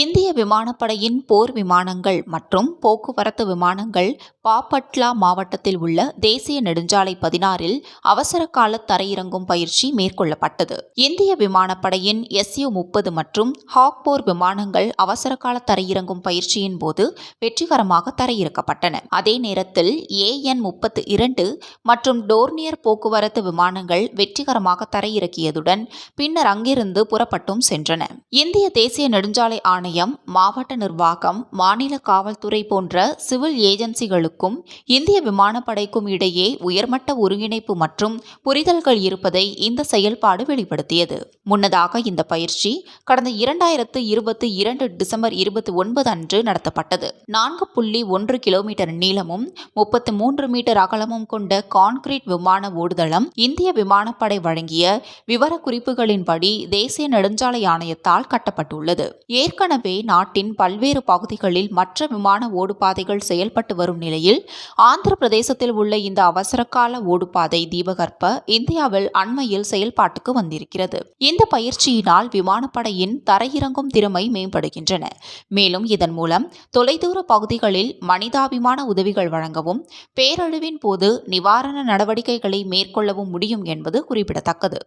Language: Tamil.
இந்திய விமானப்படையின் போர் விமானங்கள் மற்றும் போக்குவரத்து விமானங்கள் பாபட்லா மாவட்டத்தில் உள்ள தேசிய நெடுஞ்சாலை பதினாறில் அவசர கால தரையிறங்கும் பயிற்சி மேற்கொள்ளப்பட்டது. இந்திய விமானப்படையின் எஸ்யூ முப்பது மற்றும் ஹாக் போர் விமானங்கள் அவசர கால தரையிறங்கும் பயிற்சியின் போது வெற்றிகரமாக தரையிறக்கப்பட்டன. அதே நேரத்தில் ஏஎன் முப்பத்து இரண்டு மற்றும் டோர்னியர் போக்குவரத்து விமானங்கள் வெற்றிகரமாக தரையிறக்கியதுடன் பின்னர் அங்கிருந்து புறப்பட்டும் சென்றன. இந்திய தேசிய நெடுஞ்சாலை ஆணையம் மாவட்ட நிர்வாகம் மாநில காவல்துறை போன்ற சிவில் ஏஜென்சிகளுக்கும் இந்திய விமானப்படைக்கும் இடையே உயர்மட்ட ஒருங்கிணைப்பு மற்றும் புரிதல்கள் இருப்பதை இந்த செயல்பாடு வெளிப்படுத்தியது. முன்னதாக இந்த பயிற்சி கடந்த இரண்டாயிரத்து இருபத்தி இரண்டு டிசம்பர் இருபத்தி ஒன்பது அன்று நடத்தப்பட்டது. நான்கு புள்ளி ஒன்று கிலோமீட்டர் நீளமும் முப்பத்தி மூன்று மீட்டர் அகலமும் கொண்ட கான்கிரீட் விமான ஓடுதளம் இந்திய விமானப்படை வழங்கிய விவரக்குறிப்புகளின்படி தேசிய நெடுஞ்சாலை ஆணையத்தால் கட்டப்பட்டுள்ளது. ஏற்கனவே நாட்டின் பல்வேறு பகுதிகளில் மற்ற விமான ஓடுபாதைகள் செயல்பட்டு வரும் நிலையில் ஆந்திர பிரதேசத்தில் உள்ள இந்த அவசரகால ஓடுபாதை தீபகற்ப இந்தியாவில் அண்மையில் செயல்பாட்டுக்கு வந்திருக்கிறது. இந்த பயிற்சியினால் விமானப்படையின் தரையிறங்கும் திறமை மேம்படுகின்றன. மேலும் இதன் மூலம் தொலைதூர பகுதிகளில் மனிதாபிமான உதவிகள் வழங்கவும் பேரழிவின் போது நிவாரண நடவடிக்கைகளை மேற்கொள்ளவும் முடியும் என்பது குறிப்பிடத்தக்கது.